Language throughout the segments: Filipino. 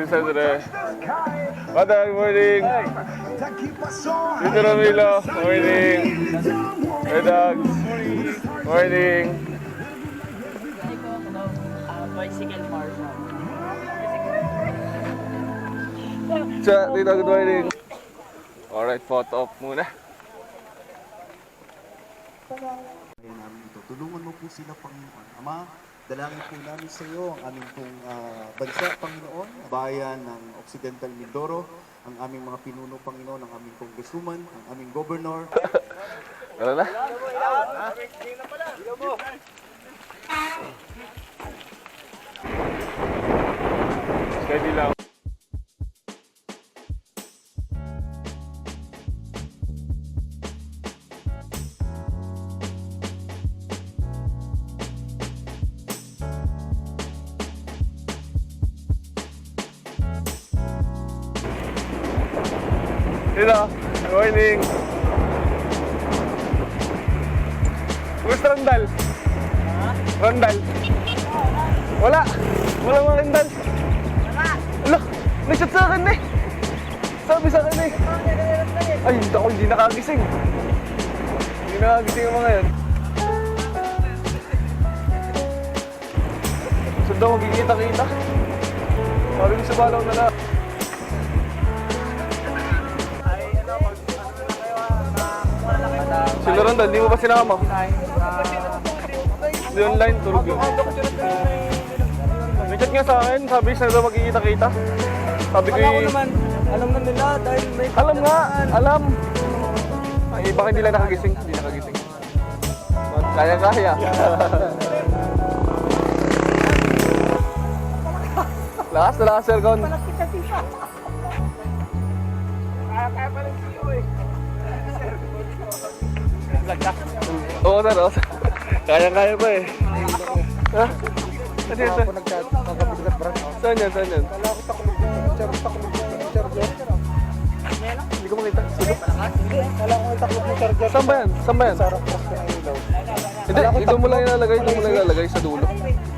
Tito Andre. Madal, morning. Tito Ramilo, morning. Hey, Dogs. Morning. Ah, bicycle marshal. Cha, Tito, good morning. Alright, photo op muna. Tulungan mo po sila, Panginoon. Ama, dalangin po namin sa iyo ang aming pong ah, bansa, Panginoon, bayan ng Occidental Mindoro, ang aming mga pinuno, Panginoon, ang aming congresswoman, ang aming governor, Tara na. Steady lang. Hello, good morning. Gusto Randal? Randal? Wala. Wala mga Randal. Wala. Nag-chat sa akin eh. Sabi sa akin eh. Ay, hindi ako hindi nakagising. Hindi nakagising ang mga yan. Saan daw magkikita-kita? Sabi ko sa balaw na lang. Sila Randal, di mo ba sinama? Di online, tulog yun. Nag-chat nga sa akin, sabi sila daw magkikita-kita. Sabi ko naman, alam na nila dahil may alam nga, alam. Ay, baka hindi lang nakagising. Hindi nakagising. Kaya-kaya. lakas na lakas, Sir Gon. Oo, sir. oo, sir. Kaya-kaya pa eh. Ha? Kasi, sir. ako nagkakabigat brand. Saan yan? Saan yan? Wala ko takot charger, takot charger. Hindi ko makita. Sige. Wala ko takot ng charger. Saan ba yan? Saan ba yan? Sarap cross ko ng ilaw. Hindi, ito mo lang ilalagay, ito mo lang ilalagay sa dulo.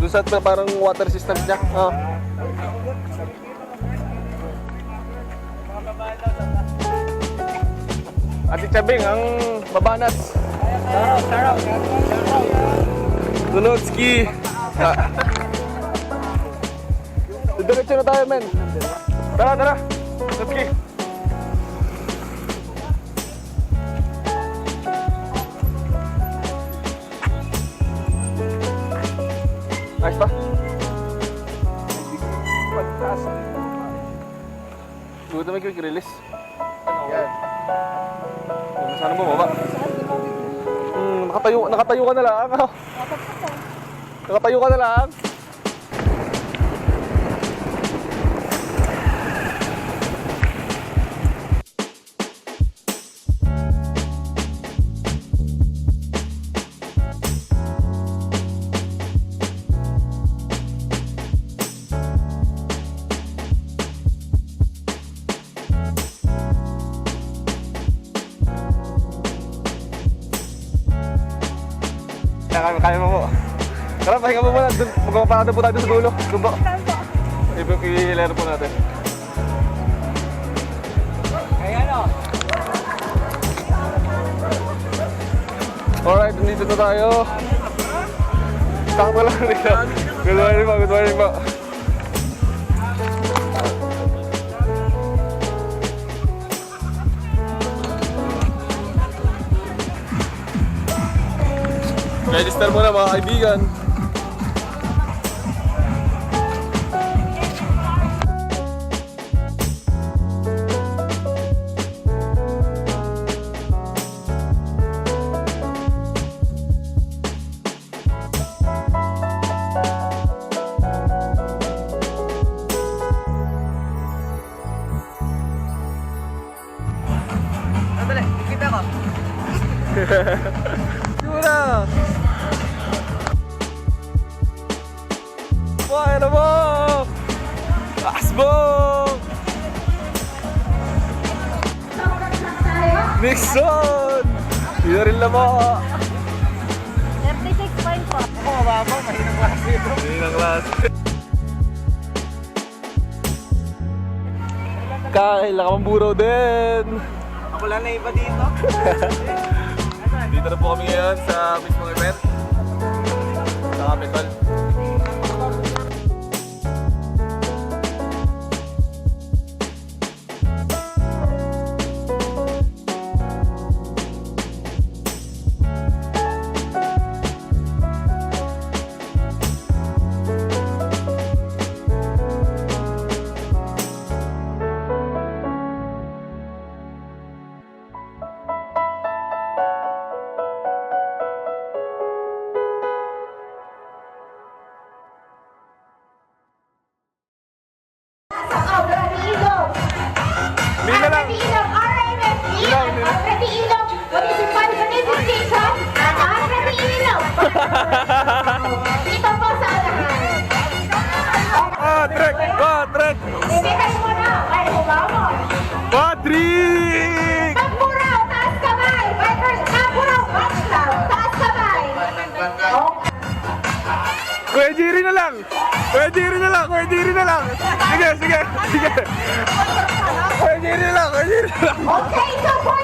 Doon sa parang water system niya. Ah. Ate Chabing, ang babanas. Dunotski. Ah. Diretso na tayo, men. Tara, tara. Dunotski. Ayos pa? Buto may quick release. Nakatayo, nakatayo ka na lang. Nakatayo ka na lang. Dun, magpaparada po tayo doon sa dulo. Doon po. I- I-lero po natin. Kaya ano? Alright, nandito na tayo. Sakto lang dito. Good morning po, good morning po. Register muna mga kaibigan. Mababa, mahinang klase ito. Yun ang last. Kyle, nakamamburo din. Wala na iba dito. Dito na po kami ngayon sa mismong event. Sa Capital. Kuya Jiri na lang! Kuya Jiri na lang! Kuya Jiri na lang! Sige, sige, sige! Kuya Jiri na lang! Kuya Jiri na lang! Okay, so for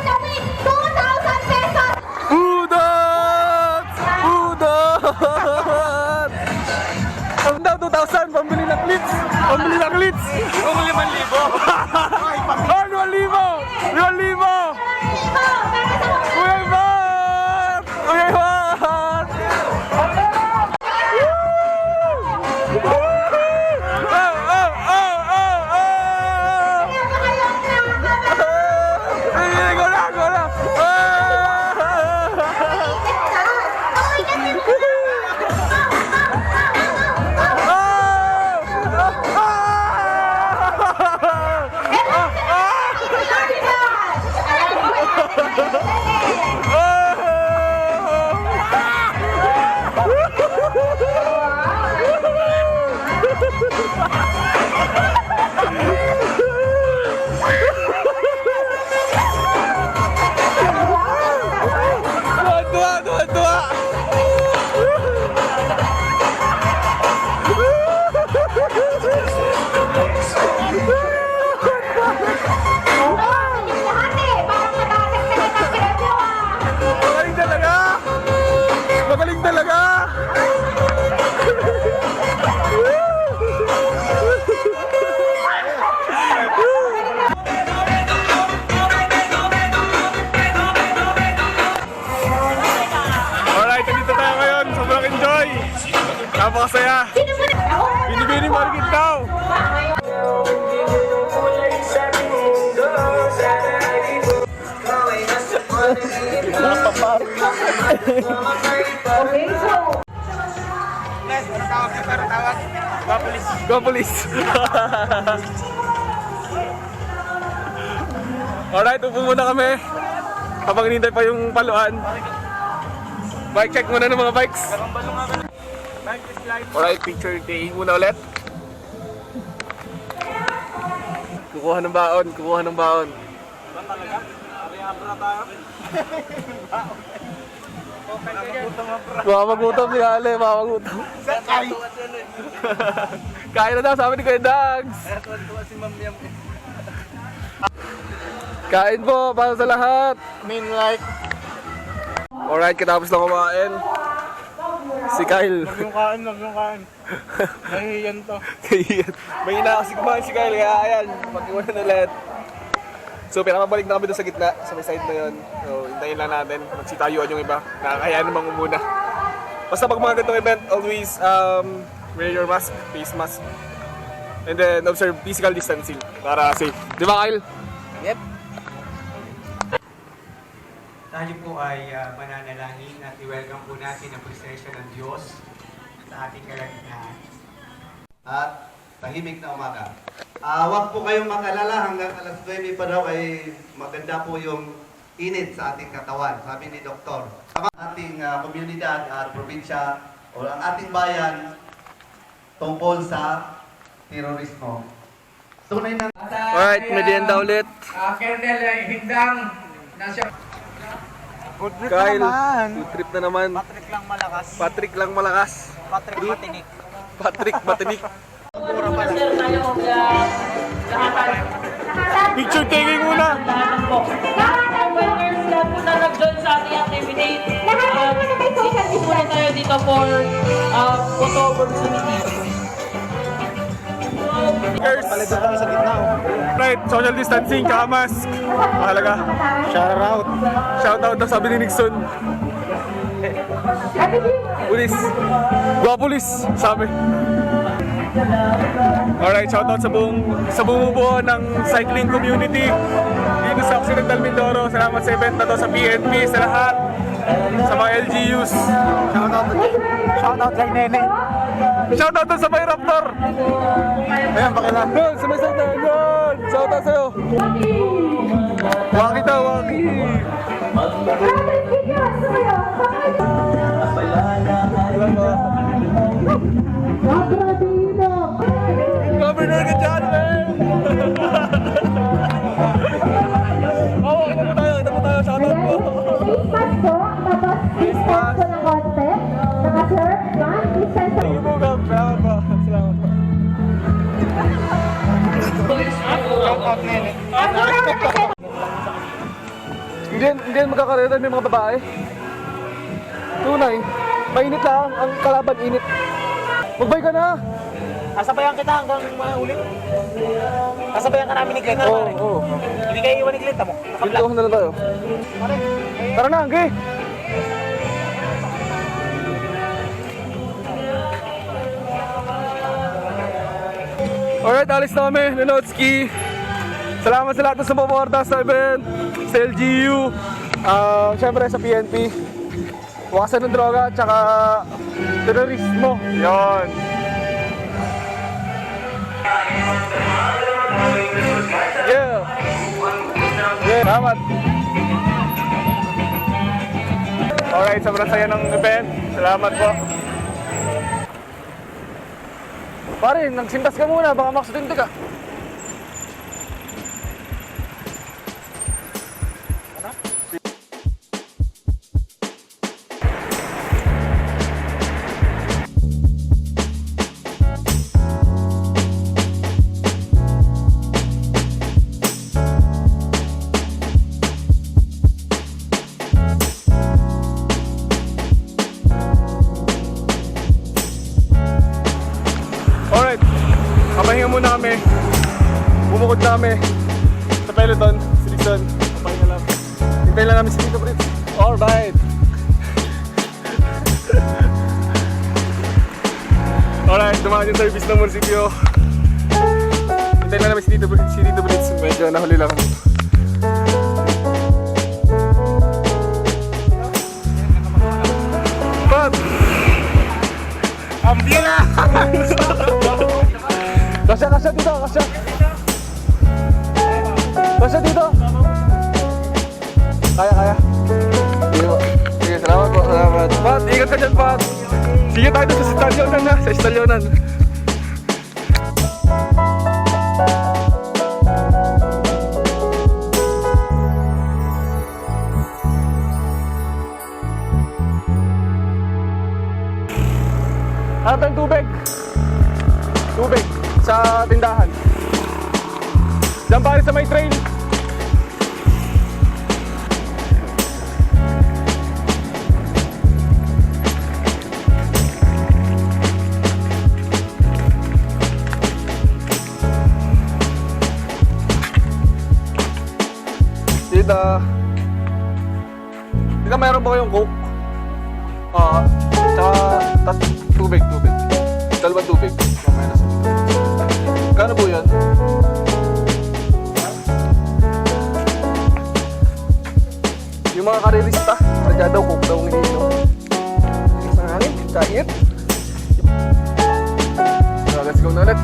Go police! Alright, upo muna kami. Habang hinintay pa yung paluan. Bike check muna ng mga bikes. Alright, picture taking muna ulit. Kukuha ng baon, kukuha ng baon. Ba talaga? Ariabra tayo. Okay ka dyan. Mamagutom si Ale, mamagutom. Sakay. Kain na daw, sabi ni Kuya Dags. Kain po, para sa lahat. Main like. Alright, katapos lang kumain. Si Kyle. Huwag yung kain, huwag yung kain. Nahihiyan to. Ayan. May ina kasi kumain si Kyle, kaya ayan, mag-iwanan ulit. So, pinakabalik na kami doon sa gitna, sa may side na yun. So, hintayin lang natin. Magsitayuan yung iba. Nakakaya namang umuna. Basta pag mga ganitong event, always um, wear your mask, face mask. And then, observe physical distancing para safe. Di ba, Kyle? Yep. Tayo po ay ah, mananalangin at i-welcome po natin ang presensya ng Diyos sa ating kalagitnaan. At tahimik na umaga. Ah, wag po kayong makalala hanggang alas 9 pa daw ay maganda po yung init sa ating katawan, sabi ni Doktor. Ang ating ah, komunidad at probinsya o ang ating bayan tungkol sa terorismo. Tunay na Alright, merienda ulit. Uh, Colonel Hindang, nasa Good trip Kyle, naman. food trip na naman. Patrick lang malakas. Patrick lang malakas. Patrick matinik. Patrick Matinik. Pura pala. Picture taking muna. Winners lahat po na nag-join sa ating activity. Lahat po na may social Dito muna distance. tayo dito for uh, photo opportunity. Girls. Palito tayo sa gitna. oh. Right, social distancing, tsaka mask. Mahalaga. Shout out. Shoutout daw sabi ni Nixon. Pulis. Gwa pulis, sabi. Alright, shoutout sa buong sa bumubuo ng cycling community dito sa Occidental Mindoro. Salamat sa event na to sa PNP, sa lahat. Sa mga LGUs. Shout out kay Nene. Shoutout doon sa Bay Raptor. Ayan, pakilang. Yun, sumisay na. Yun, shoutout sa'yo. Waki daw, waki. Governor ka dyan, man! Oo, ito po tayo, ito po tayo, shoutout po. Face mask po, tapos face mask po ng konti. Naka-shirt, yan, distance Thank you po, Gab. Salamat po. Salamat po. Shout out Nene. Hindi, hindi yan magkakarera may mga babae. Tunay. Mainit lang. Ang kalaban init. Magbay ka na. Kasabayan kita hanggang mahuli. Kasabayan ka namin ni Glenn. Oo, oo. Hindi kayo iwan ni Glenn, tamo. Dito na lang tayo. Tara na, Angge. Alright, alis na kami, Linotsky. Salamat sa lahat ng sumuporta sa event, sa LGU, ah, syempre sa PNP. Wasan ng droga, tsaka terorismo. Yon. Yeah. Yeah, salamat. Alright, sobrang saya ng event. Salamat po. Pare, nagsintas ka muna, baka maksidente ka. Hintay lang namin si Tito Fritz. Alright. Alright, dumaan yung service ng munisipyo. Hintay lang namin si Tito Fritz. Si Tito Fritz, medyo nahuli lang. Pat! Kasya, kasya dito, kasya. Kasya dito. Kaya, kaya. Sige. Sige, salamat po, salamat. Pat, ingat ka dyan, Pat. Sige tayo sa stalyonan na, sa stalyonan. Hanap tayong tubig. Tubig sa tindahan. Diyan pare sa may train. Tita. Tita, meron ba kayong coke? Ah, tsaka tat tubig, tubig. Dalawang tubig. Mamaya na Kano po yan? Yung mga karirista, sadya daw coke daw nilinom. Isang hangin, kainit. So, let's go na ulit.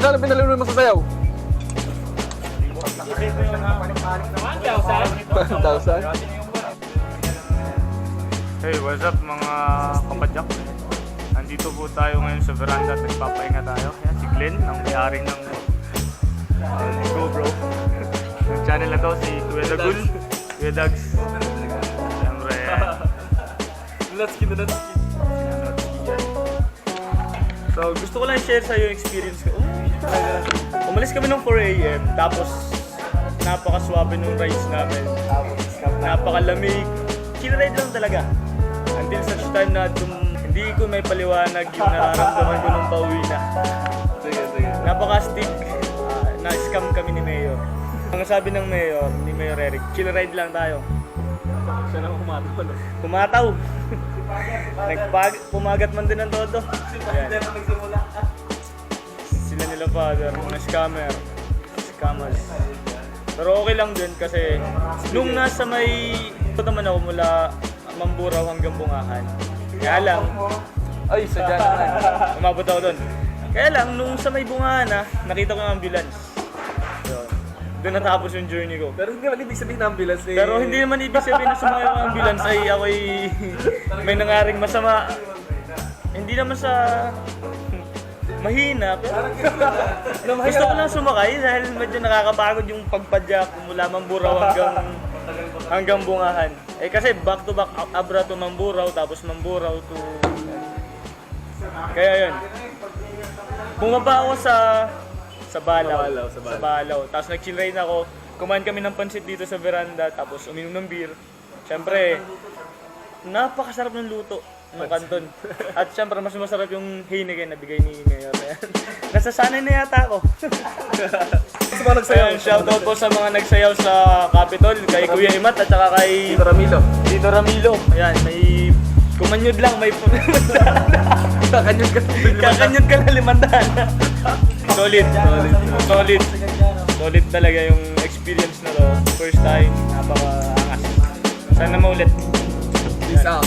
Magkano pinalaro mo sa sayaw? 1,000? Hey, what's up mga kapadyak? Nandito po tayo ngayon sa veranda at nagpapahinga tayo. Yan, si Glenn, ang may-ari ng uh, GoPro. Yung channel na to, si Kuya Dagul. Kuya Dags. Siyempre, Nutsky na nutsky. So, gusto ko lang share sa yung experience ko. Oh, umalis kami ng 4 a.m. Tapos, napaka-swabe nung rides namin. Napakalamig. Chill-ride lang talaga. Until such time na dum- hindi ko may paliwanag yung nararamdaman ko nung pauwi na. Napaka-stick. Ah, na-scam kami ni Mayor. Ang sabi ng Mayor, ni Mayor Eric, chill ride lang tayo. Siya lang kumatawa. no? Kumataw. Nagpag pumagat man din ng todo. Ayan. Sila nila father, mga scammer. Scammers. Pero okay lang din kasi nung nasa may ito naman ako mula Mamburaw hanggang Bungahan. Kaya lang, Ay, sadya naman. umabot ako doon. Kaya lang, nung sa may Bungahan na, nakita ko yung ambulance. Doon natapos yung journey ko. Pero hindi naman ibig sabihin ng ambulance eh. Pero hindi naman ibig sabihin na sumakay ang ambulance ay ako'y may nangaring masama. Hindi naman sa mahina, pero gusto ko lang sumakay dahil medyo nakakapagod yung pagpadyak mula Mamburao hanggang hanggang Bungahan. Eh kasi back to back Abra to Mamburao tapos Mamburao to Kaya yun. Bumaba ako sa sa Balaw. Sa Balaw, sa Balaw. Sa Balaw. Tapos nag-chill ride ako. Kumain kami ng pansit dito sa veranda. Tapos uminom ng beer. Siyempre, napakasarap ng luto ng kanton. At siyempre, mas masarap yung Heineken na bigay ni Mayor. Ayan. Nasasanay na yata ako. Gusto ba nagsayaw? Ayan, shoutout po sa mga nagsayaw sa Capitol. Kay Kuya Imat at saka kay Tito Ramilo. Tito Ramilo. Ayan, may kumanyod lang, may Kakanyod ka. kakanyod ka na limandaan. Solid, solid, solid. Solid talaga yung experience na to. First time, napaka-angas. Sana maulit. Peace out.